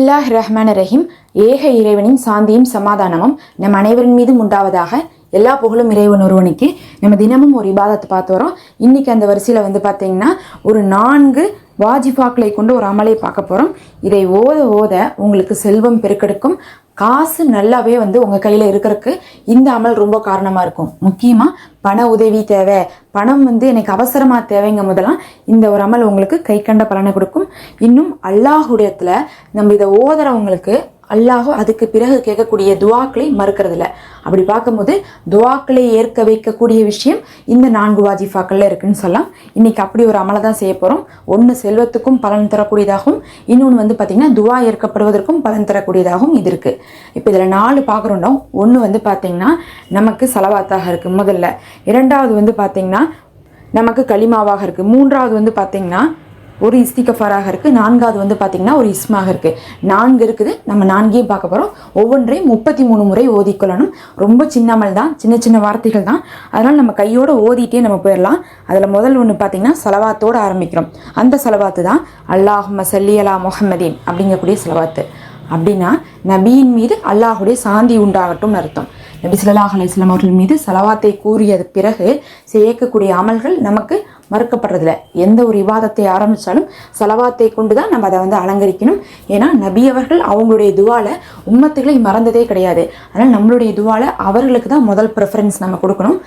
அல்லாஹ் ரஹ்மான் ரஹீம் ஏக இறைவனின் சாந்தியும் சமாதானமும் நம் அனைவரின் மீதும் உண்டாவதாக எல்லா புகழும் இறைவன் ஒருவனுக்கு நம்ம தினமும் ஒரு இபாதத்தை பார்த்து வரோம் இன்னைக்கு அந்த வரிசையில் வந்து பார்த்தீங்கன்னா ஒரு நான்கு வாஜிஃபாக்களை கொண்டு ஒரு அமலை பார்க்க போகிறோம் இதை ஓத ஓத உங்களுக்கு செல்வம் பெருக்கெடுக்கும். காசு நல்லாவே வந்து உங்கள் கையில் இருக்கிறதுக்கு இந்த அமல் ரொம்ப காரணமாக இருக்கும். முக்கியமாக பண உதவி தேவை. பணம் வந்து எனக்கு அவசரமாக தேவைங்க முதலாம் இந்த ஒரு அமல் உங்களுக்கு கை கண்ட பலனை கொடுக்கும். இன்னும் அல்லாஹுடையத்தில் நம்ம இதை ஓதுறவங்களுக்கு அல்லாஹோ அதுக்கு பிறகு கேட்கக்கூடிய துவாக்களை மறுக்கிறதில்ல. அப்படி பார்க்கும்போது துவாக்களை ஏற்க வைக்கக்கூடிய விஷயம் இந்த நான்கு வாஜிஃபாக்களில் இருக்குன்னு சொல்லலாம். இன்னைக்கு அப்படி ஒரு அமலை தான் செய்ய போகிறோம் ஒன்று செல்வத்துக்கும் பலன் தரக்கூடியதாகவும் இன்னொன்று வந்து பார்த்திங்கன்னா துவா ஏற்கப்படுவதற்கும் பலன் தரக்கூடியதாகவும் இது இருக்குது இப்போ இதில் நாலு பார்க்குறோம் ஒன்று வந்து பார்த்திங்கன்னா நமக்கு செலவாத்தாக இருக்குது முதல்ல. இரண்டாவது வந்து பார்த்திங்கன்னா நமக்கு களிமாவாக இருக்குது மூன்றாவது வந்து பார்த்திங்கன்னா ஒரு இஸ்திகஃபாராக இருக்குது நான்காவது வந்து பார்த்திங்கன்னா ஒரு இஸ்மாக இருக்குது நான்கு இருக்குது நம்ம நான்கையும் பார்க்க போகிறோம் ஒவ்வொன்றையும் முப்பத்தி மூணு முறை ஓதிக்கொள்ளணும் ரொம்ப சின்னமல் தான் சின்ன சின்ன வார்த்தைகள் தான். அதனால் நம்ம கையோட ஓதிட்டே நம்ம போயிடலாம். அதில் முதல் ஒன்று பார்த்திங்கன்னா செலவாத்தோடு ஆரம்பிக்கிறோம். அந்த செலவாத்து தான் அல்லாஹ் சல்லி அலா முகமதீன் அப்படிங்கக்கூடிய செலவாத்து. அப்படின்னா நபியின் மீது அல்லாஹுடைய சாந்தி உண்டாகட்டும்னு அர்த்தம். நபி ஸல்லல்லாஹு அலைஹி அவர்கள் மீது செலவாத்தை கூறியது பிறகு செய்யக்கூடிய அமல்கள் நமக்கு மறுக்கப்படுறதில்ல. எந்த ஒரு விவாதத்தை ஆரம்பித்தாலும் செலவாத்தை கொண்டு தான் நம்ம அதை வந்து அலங்கரிக்கணும். ஏன்னா நபி அவர்கள் அவங்களுடைய துவால உம்மத்துகளை மறந்ததே கிடையாது. அதனால் நம்மளுடைய துவால அவர்களுக்கு தான் முதல் ப்ரிஃபரன்ஸ் நம்ம கொடுக்கணும்.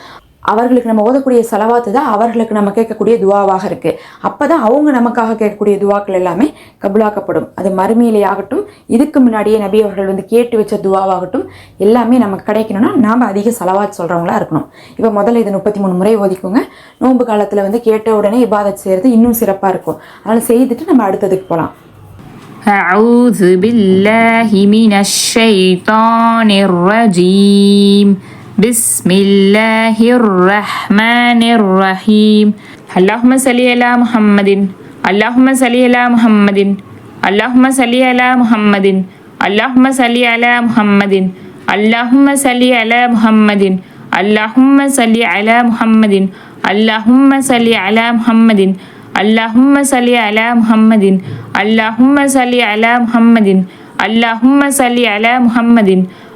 அவர்களுக்கு நம்ம ஓதக்கூடிய செலவாத்து தான் அவர்களுக்கு நம்ம கேட்கக்கூடிய துவாவாக இருக்குது அப்போ தான் அவங்க நமக்காக கேட்கக்கூடிய துவாக்கள் எல்லாமே கபுலாக்கப்படும் அது மறுமையிலே ஆகட்டும் இதுக்கு முன்னாடியே நபி அவர்கள் வந்து கேட்டு வச்ச துவாவாகட்டும் எல்லாமே நமக்கு கிடைக்கணும்னா நாம் அதிக செலவாத் சொல்கிறவங்களா இருக்கணும் இப்போ முதல்ல இது முப்பத்தி மூணு முறை ஒதுக்குங்க நோன்பு காலத்தில் வந்து கேட்ட உடனே இபாதத் செய்கிறது இன்னும் சிறப்பாக இருக்கும் அதனால் செய்துட்டு நம்ம அடுத்ததுக்கு போகலாம் أعوذ بالله من الشيطان الرجيم بسم الله الرحمن الرحيم اللهم صل على محمد اللهم صل على محمد اللهم صل على محمد اللهم صل على محمد اللهم صل على محمد اللهم صل على محمد اللهم صل على محمد اللهم صل على محمد اللهم صل على محمد اللهم صل على محمد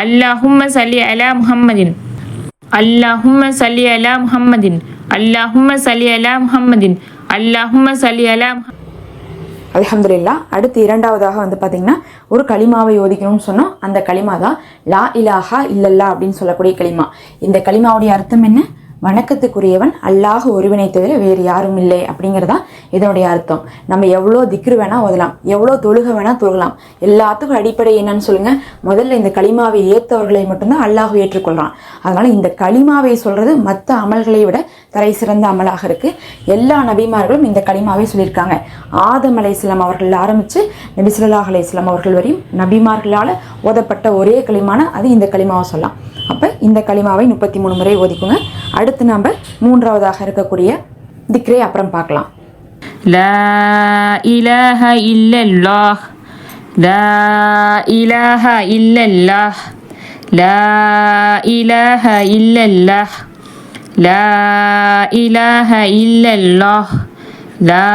அல்லாஹும்ம சல்லி அலா முஹம்மதின் அல்லாஹும்ம சல்லி அலா முஹம்மதின் அல்லாஹும்ம சல்லி அலா முஹம்மதின் அல்லாஹும்ம சல்லி அலா அலமதுல்லா அடுத்து இரண்டாவதாக வந்து பார்த்தீங்கன்னா ஒரு களிமாவை ஓதிக்கணும்னு சொன்னால் அந்த களிமா தான் லா இலாஹா இல்லல்லா அப்படின்னு சொல்லக்கூடிய களிமா. இந்த களிமாவுடைய அர்த்தம் என்ன? வணக்கத்துக்குரியவன் அல்லாஹ் ஒருவனை தவிர வேறு யாரும் இல்லை அப்படிங்கிறதா இதனுடைய அர்த்தம். நம்ம எவ்வளோ திக்ரு வேணால் ஓதலாம் எவ்வளோ தொழுக வேணால் தொழுகலாம். எல்லாத்துக்கும் அடிப்படை என்னன்னு சொல்லுங்கள் முதல்ல இந்த களிமாவை ஏற்றவர்களை மட்டும்தான் அல்லாஹ் ஏற்றுக்கொள்கிறான் அதனால் இந்த களிமாவை சொல்கிறது மற்ற அமல்களை விட தரை சிறந்த அமலாக இருக்குது எல்லா நபிமார்களும் இந்த களிமாவை சொல்லியிருக்காங்க. ஆதம் அலை இஸ்லாம் அவர்கள் ஆரம்பித்து நபிசுல்லா ஸல்லல்லாஹு அவர்கள் வரையும் நபிமார்களால் ஓதப்பட்ட ஒரே களிமான அது இந்த களிமாவை சொல்லலாம். அப்போ இந்த களிமாவை முப்பத்தி மூணு முறை ஓதிக்குங்க. அடுத்து நம்ம மூன்றாவதாக இருக்கக்கூடிய திக்ரே அப்புறம் பார்க்கலாம். லா இலஹ இல்லல்லாஹ். லா இலஹ இல்லல்லாஹ். லா இலஹ இல்லல்லாஹ். லா இலஹ இல்லல்லா லா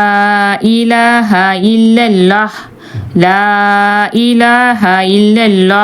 இலஹ இல்லல்லாஹ். லா இலஹ இல்லல்லா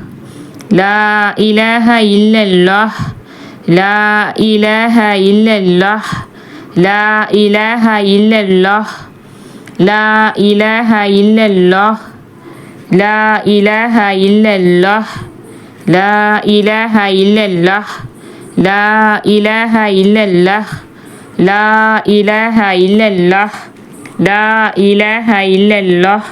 லா இலஹ இல்லல்லாஹ் லா இலஹ இல்லல்லாஹ் லா இலஹ இல்லல்லாஹ் லா இலஹ இல்லல்லாஹ் லா இலஹ இல்லல்லாஹ் லா இலஹ இல்லல்லாஹ் லா இலஹ இல்லல்லாஹ் லா இலஹ இல்லல்லாஹ் லா இலஹ இல்லல்லாஹ்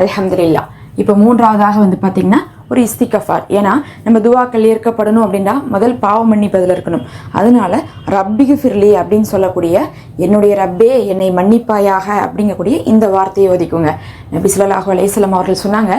அல்ஹம்துலில்லா இப்போ மூன்றாவதாக வந்து பார்த்திங்கன்னா ஒரு இஸ்திகஃபார். ஏன்னா நம்ம துவாக்கள் ஏற்கப்படணும் அப்படின்னா முதல் பாவம் மன்னிப்பதில் இருக்கணும். அதனால ரப்பிகு ஃபிர்லி அப்படின்னு சொல்லக்கூடிய என்னுடைய ரப்பே என்னை மன்னிப்பாயாக அப்படிங்கக்கூடிய இந்த வார்த்தையை ஒதிக்குங்க. நபி ஸல்லல்லாஹு அலையம் அவர்கள் சொன்னாங்க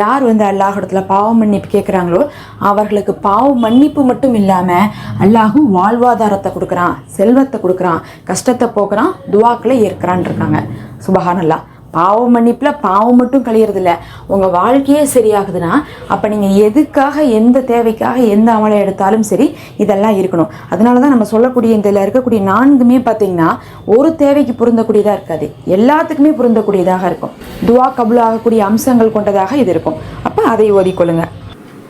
யார் வந்து அல்லாஹிடத்துல பாவம் மன்னிப்பு கேட்குறாங்களோ அவர்களுக்கு பாவ மன்னிப்பு மட்டும் இல்லாமல் அல்லாஹு வாழ்வாதாரத்தை கொடுக்குறான் செல்வத்தை கொடுக்குறான் கஷ்டத்தை போக்குறான் துவாக்களை ஏற்கிறான் இருக்காங்க. சுபஹானல்லா பாவ மன்னிப்பில் பாவம் மட்டும் கழியறதில்ல. உங்கள் வாழ்க்கையே சரியாகுதுன்னா அப்போ நீங்கள் எதுக்காக எந்த தேவைக்காக எந்த அமலை எடுத்தாலும் சரி இதெல்லாம் இருக்கணும். அதனால தான் நம்ம சொல்லக்கூடிய இதில் இருக்கக்கூடிய நான்குமே பார்த்தீங்கன்னா ஒரு தேவைக்கு பொருந்தக்கூடியதாக இருக்காது. எல்லாத்துக்குமே பொருந்தக்கூடியதாக இருக்கும். துவா கபுல் ஆகக்கூடிய அம்சங்கள் கொண்டதாக இது இருக்கும். அப்போ அதை ஓதிக்கொள்ளுங்கள்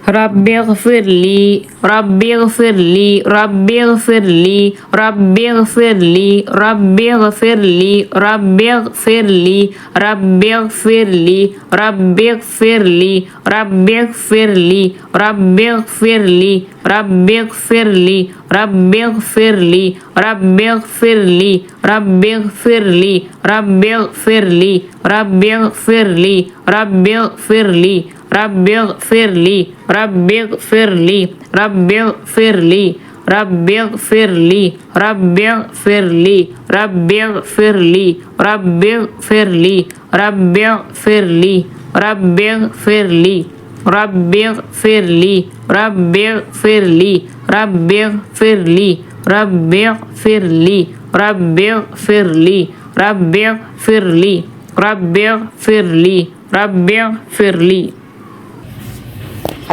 رب اغفر لي رب اغفر لي رب اغفر لي رب اغفر لي رب اغفر لي رب اغفر لي رب اغفر لي رب اغفر لي رب اغفر لي رب اغفر لي رب اغفر لي رب اغفر لي رب اغفر لي رب اغفر لي رب اغفر لي رب اغفر لي رب اغفر لي Rabbil firli, Rabbil firli, Rabbil firli, Rabbil firli, Rabbil firli, Rabbil firli, Rabbil firli, Rabbil firli, Rabbil firli, Rabbil firli, Rabbil firli, Rabbil firli, Rabbil firli, Rabbil firli, Rabbil firli, Rabbil firli, Rabbil firli.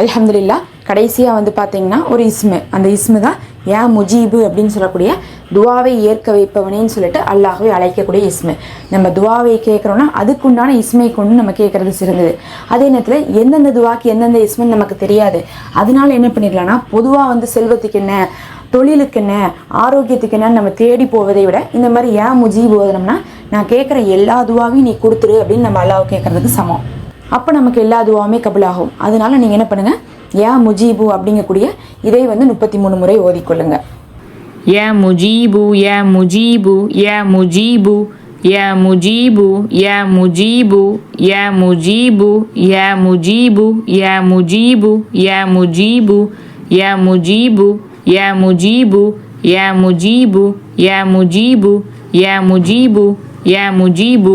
அல்ஹம்துலில்லா கடைசியாக வந்து பார்த்தீங்கன்னா ஒரு இஸ்மு. அந்த இஸ்மு தான் ஏன் முஜீபு அப்படின்னு சொல்லக்கூடிய துவாவை ஏற்க வைப்பவனேன்னு சொல்லிட்டு அல்லாஹ்வை அழைக்கக்கூடிய இஸ்மு. நம்ம துவாவை கேட்குறோன்னா அதுக்குண்டான இஸ்மை கொண்டு நம்ம கேட்குறது சிறந்தது. அதே நேரத்தில் எந்தெந்த துவாக்கு எந்தெந்த இஸ்முன்னு நமக்கு தெரியாது. அதனால என்ன பண்ணிடலாம்னா பொதுவாக வந்து செல்வத்துக்கு என்ன தொழிலுக்கு என்ன ஆரோக்கியத்துக்கு என்னன்னு நம்ம தேடி போவதை விட இந்த மாதிரி ஏன் முஜீபு ஓதனம்னா நான் கேட்குற எல்லா துவாவையும் நீ கொடுத்துரு அப்படின்னு நம்ம அல்லாஹ் கேட்குறதுக்கு சமம். அப்போ நமக்கு எல்லா துவாவுமே கபுலாகும் அதனால நீங்கள் என்ன பண்ணுங்கள் யா முஜீபு அப்படிங்கக்கூடிய இதை வந்து முப்பத்தி மூணு முறை ஓதிக்கொள்ளுங்க யா முஜீபு யா முஜீபு யா முஜீபு ஏ முஜீபு யா முஜீபு யா முஜீபு யா முஜீபு யா முஜீபு யா முஜீபு யா முஜீபு யா முஜீபு ஏ முஜீபு ஏ முஜீபு ஏ முஜீபு ஏ முஜீபு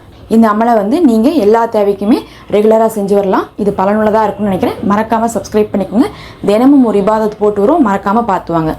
இந்த அமலை வந்து நீங்கள் எல்லா தேவைக்குமே ரெகுலராக செஞ்சு வரலாம். இது பலனுள்ளதாக இருக்கும்னு நினைக்கிறேன். மறக்காமல் சப்ஸ்கிரைப் பண்ணிக்கோங்க. தினமும் ஒரு இபாதத்து போட்டு வரும் மறக்காமல் பார்த்துவாங்க.